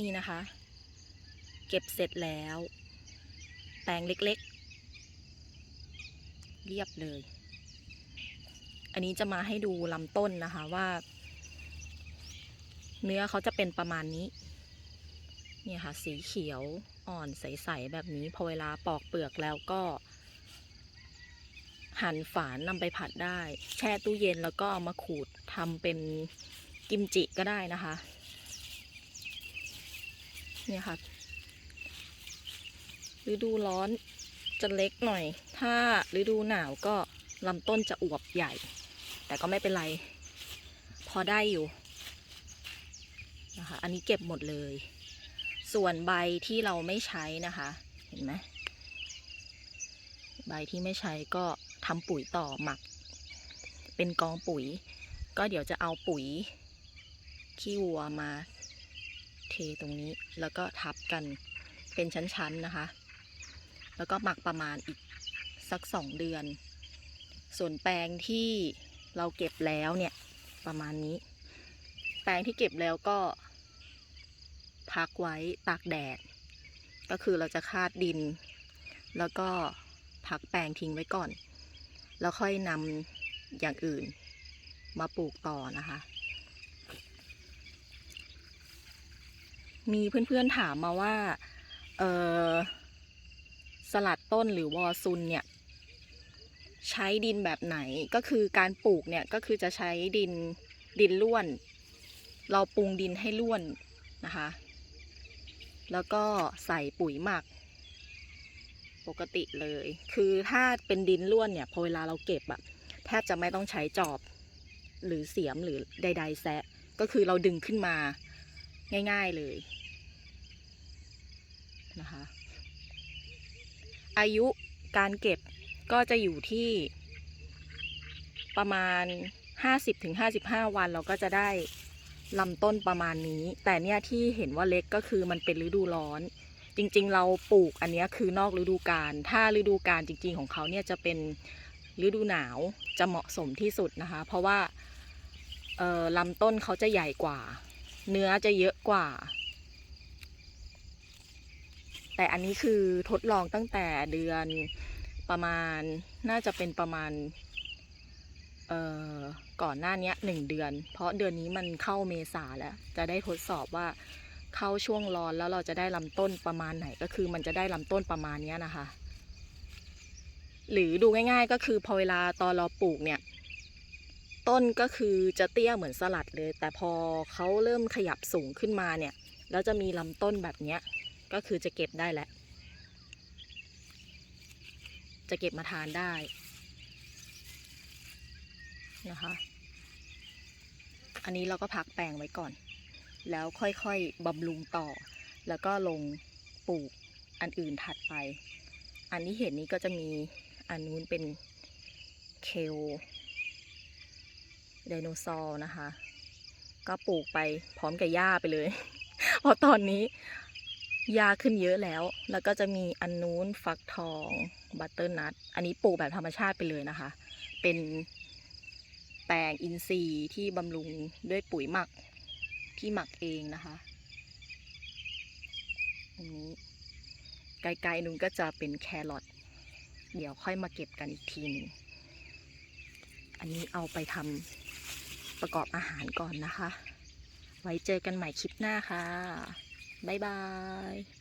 นี่นะคะ เก็บเสร็จแล้ว แปลงเล็กๆ เรียบเลย อันนี้จะมาให้ดูลำต้นนะคะว่า เนื้อเขาจะเป็นประมาณนี้ เนี่ยค่ะ สีเขียวอ่อนใส ๆ แบบนี้ พอเวลาปอกเปลือกแล้วก็ หั่นฝานนำไปผัดได้ แช่ตู้เย็นแล้วก็เอามาขูดทำเป็นกิมจิก็ได้นะคะ เนี่ยค่ะฤดูร้อนจะเล็กหน่อย ถ้าฤดูหนาวก็ลำต้นจะอวบใหญ่ แต่ก็ไม่เป็นไร พอได้อยู่นะคะอันนี้เก็บหมดเลย ส่วนใบที่เราไม่ใช้นะคะ เห็นไหมใบที่ไม่ใช้ก็ทำปุ๋ยต่อหมัก เป็นกองปุ๋ย ก็เดี๋ยวจะเอาปุ๋ยขี้วัวมา ตรงนี้ แล้วก็ทับกันเป็นชั้นๆนะคะ แล้วก็หมักประมาณอีกสักสองเดือน ส่วนแปลงที่เราเก็บแล้วเนี่ยประมาณนี้ แปลงที่เก็บแล้วก็ พักไว้ตากแดด ก็คือเราจะคาดดิน แล้วก็พักแปลงทิ้งไว้ก่อน แล้วค่อยนำอย่างอื่นมาปลูกต่อนะคะ มีเพื่อนๆถามมาว่า เออสลัดต้นหรือวอซุนเนี่ย ใช้ดินแบบไหนก็คือการปลูกเนี่ยก็คือจะใช้ดินดินล้วน เราปรุงดินให้ล้วนนะคะ แล้วก็ใส่ปุ๋ยหมัก ปกติเลย คือถ้าเป็นดินล้วนเนี่ยพอเวลาเราเก็บอะแทบจะไม่ต้องใช้จอบ หรือเสียมหรือใด ๆ แซะก็คือเราดึงขึ้นมาง่าย ๆเลย นะคะ อายุการเก็บก็จะอยู่ที่ประมาณ 50-55 วันเราก็จะได้ลำต้นประมาณนี้ แต่เนี่ยที่เห็นว่าเล็กก็คือมันเป็นฤดูร้อน จริงๆ เราปลูกอันเนี้ยคือนอกฤดูกาลถ้าฤดูกาลจริง ๆ ของเขาเนี่ยจะเป็นฤดูหนาวจะเหมาะสมที่สุดนะคะ เพราะว่าลำต้นเขาจะใหญ่กว่า เนื้อจะเยอะกว่า แต่อันนี้คือทดลองตั้งแต่เดือนประมาณน่าจะเป็นประมาณเอ่อก่อนหน้านี้หนึ่งเดือน เพราะเดือนนี้มันเข้าเมษาแล้ว จะได้ทดสอบว่าเข้าช่วงร้อนแล้วเราจะได้ลำต้นประมาณไหนก็คือมันจะได้ลำต้นประมาณนี้นะคะ หรือดูง่าย ๆ ก็คือพอเวลาตอนเราปลูกเนี่ย ต้นก็คือจะเตี้ยเหมือนสลัดเลย แต่พอเขาเริ่มขยับสูงขึ้นมาเนี่ย แล้วจะมีลำต้นแบบเนี้ย ก็คือจะเก็บได้แล้วจะเก็บมาทานได้นะคะ อันนี้เราก็พักแปลงไว้ก่อน แล้วค่อยๆบำรุงต่อ แล้วก็ลงปลูกอันอื่นถัดไป อันนี้เห็นนี้ก็จะมีอันนู้นเป็นเคลไดโนเสาร์นะคะ ก็ปลูกไปพร้อมกับหญ้าไปเลย เพราะตอนนี้ ยาขึ้นเยอะแล้ว แล้วก็จะมีอันนู้นฟักทองบัตเตอร์นัทอันนี้ปลูกแบบธรรมชาติไปเลยนะคะ เป็นแปลงอินทรีย์ที่บำรุงด้วยปุ๋ยหมักที่หมักเองนะคะอันนี้ไกลๆนู้นก็จะเป็นแครอทเดี๋ยวค่อยมาเก็บกันอีกทีหนึ่งอันนี้เอาไปทำประกอบอาหารก่อนนะคะ ไว้เจอกันใหม่คลิปหน้าค่ะ บ๊ายบาย